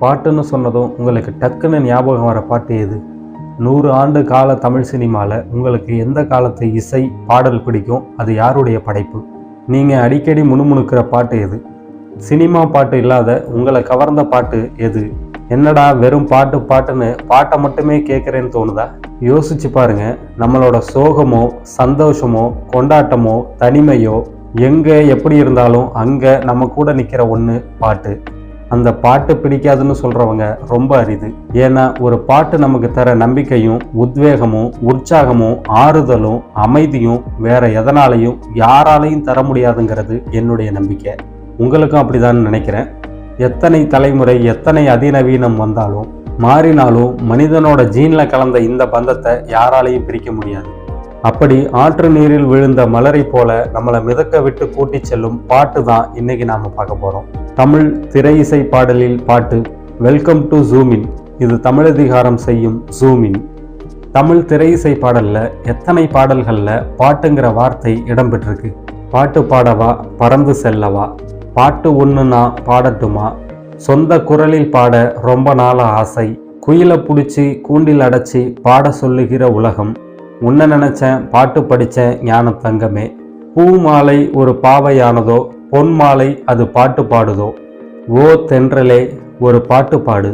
பாட்டுன்னு சொன்னதும் உங்களுக்கு டக்குன்னு ஞாபகம் வர பாட்டு எது? நூறு ஆண்டு கால தமிழ் சினிமாவில் உங்களுக்கு எந்த காலத்து இசை பாடல் பிடிக்கும்? அது யாருடைய படைப்பு? நீங்கள் அடிக்கடி முணுமுணுக்கிற பாட்டு எது? சினிமா பாட்டு இல்லாத உங்களை கவர்ந்த பாட்டு எது? என்னடா வெறும் பாட்டு பாட்டுன்னு பாட்டை மட்டுமே கேட்குறேன்னு தோணுதா? யோசிச்சு பாருங்க. நம்மளோட சோகமோ சந்தோஷமோ கொண்டாட்டமோ தனிமையோ எங்கே எப்படி இருந்தாலும் அங்கே நம்ம கூட நிற்கிற ஒன்று பாட்டு. அந்த பாட்டு பிடிக்காதுன்னு சொல்கிறவங்க ரொம்ப அரிது. ஏன்னா ஒரு பாட்டு நமக்கு தர நம்பிக்கையும் உத்வேகமும் உற்சாகமும் ஆறுதலும் அமைதியும் வேற எதனாலையும் யாராலையும் தர முடியாதுங்கிறது என்னுடைய நம்பிக்கை. உங்களுக்கும் அப்படிதான் நினைக்கிறேன். எத்தனை தலைமுறை எத்தனை அதிநவீனம் வந்தாலும் மாறினாலும் மனிதனோட ஜீன்ல கலந்த இந்த பந்தத்தை யாராலையும் பிரிக்க முடியாது. அப்படி ஆற்று நீரில் விழுந்த மலரை போல நம்மளை மிதக்க விட்டு கூட்டிச் செல்லும் பாட்டு தான் இன்னைக்கு நாம பார்க்க போறோம். தமிழ் திரை இசை பாடலில் பாட்டு வெல்கம் டு ஜூமின் இது தமிழதிகாரம் செய்யும் ஜூமின் தமிழ் திரை இசை பாடல்ல எத்தனை பாடல்கள்ல பாட்டுங்கிற வார்த்தை இடம்பெற்றிருக்கு? பாட்டு பாடவா பறந்து செல்லவா? பாட்டு ஒன்றுனா பாடட்டுமா? சொந்த குரலில் பாட ரொம்ப நாள ஆசை. குயிலை பிடிச்சி கூண்டில் அடைச்சி பாட சொல்லுகிற உலகம் உன்னை நினைச்சேன் பாட்டு படித்தேன் ஞான தங்கமே. பூ மாலை ஒரு பாவையானதோ பொன் மாலை அது பாட்டு பாடுதோ. ஓ தென்றலே ஒரு பாட்டு பாடு.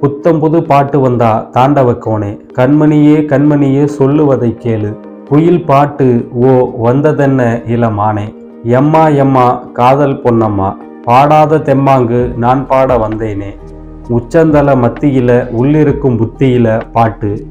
புத்தம் புது பாட்டு வந்தா தாண்டவக்கோனே. கண்மணியே கண்மணியே சொல்லுவதை கேளு. குயில் பாட்டு ஓ வந்ததென்ன இளமானே. எம்மா எம்மா காதல் பொன்னம்மா. பாடாத தெம்மாங்கு நான் பாட வந்தேனே. உச்சந்தல மத்தியில உள்ளிருக்கும் புத்தியில பாட்டு.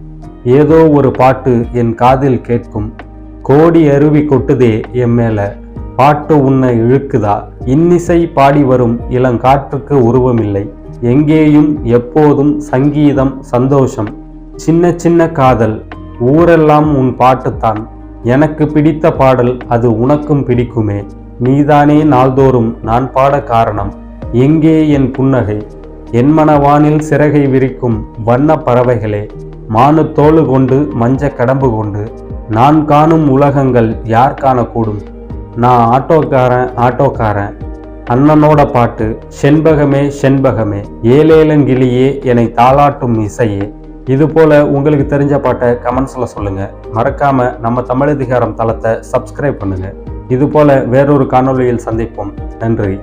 ஏதோ ஒரு பாட்டு என் காதில் கேட்கும். கோடி அருவி கொட்டுதே என் மேல. பாட்டு உன்னை இழுக்குதா? இன்னிசை பாடி வரும் இளங்காற்றுக்கு உருவமில்லை. எங்கேயும் எப்போதும் சங்கீதம் சந்தோஷம். சின்ன சின்ன காதல் ஊரெல்லாம் உன் பாட்டுத்தான். எனக்கு பிடித்த பாடல் அது உனக்கும் பிடிக்குமே. நீதானே நாள்தோறும் நான் பாட காரணம். எங்கே என் புன்னகை? என் மனவானில் சிறகை விரிக்கும் வண்ண பறவைகளே. மானு கொண்டு மஞ்ச கடம்பு கொண்டு நான் காணும் உலகங்கள் யார் காணக்கூடும்? நான் ஆட்டோக்காரன் ஆட்டோக்காரன். அண்ணனோட பாட்டு செண்பகமே செண்பகமே ஏலேலங்கிளியே என்னை தாளாட்டும் இசையே. இது போல உங்களுக்கு தெரிஞ்ச பாட்டை கமெண்ட்ஸில் சொல்லுங்கள் மறக்காமல் நம்ம தமிழதிகாரம் தளத்தை சப்ஸ்கிரைப் பண்ணுங்கள் இது போல வேறொரு காணொலியில் சந்திப்போம். நன்றி.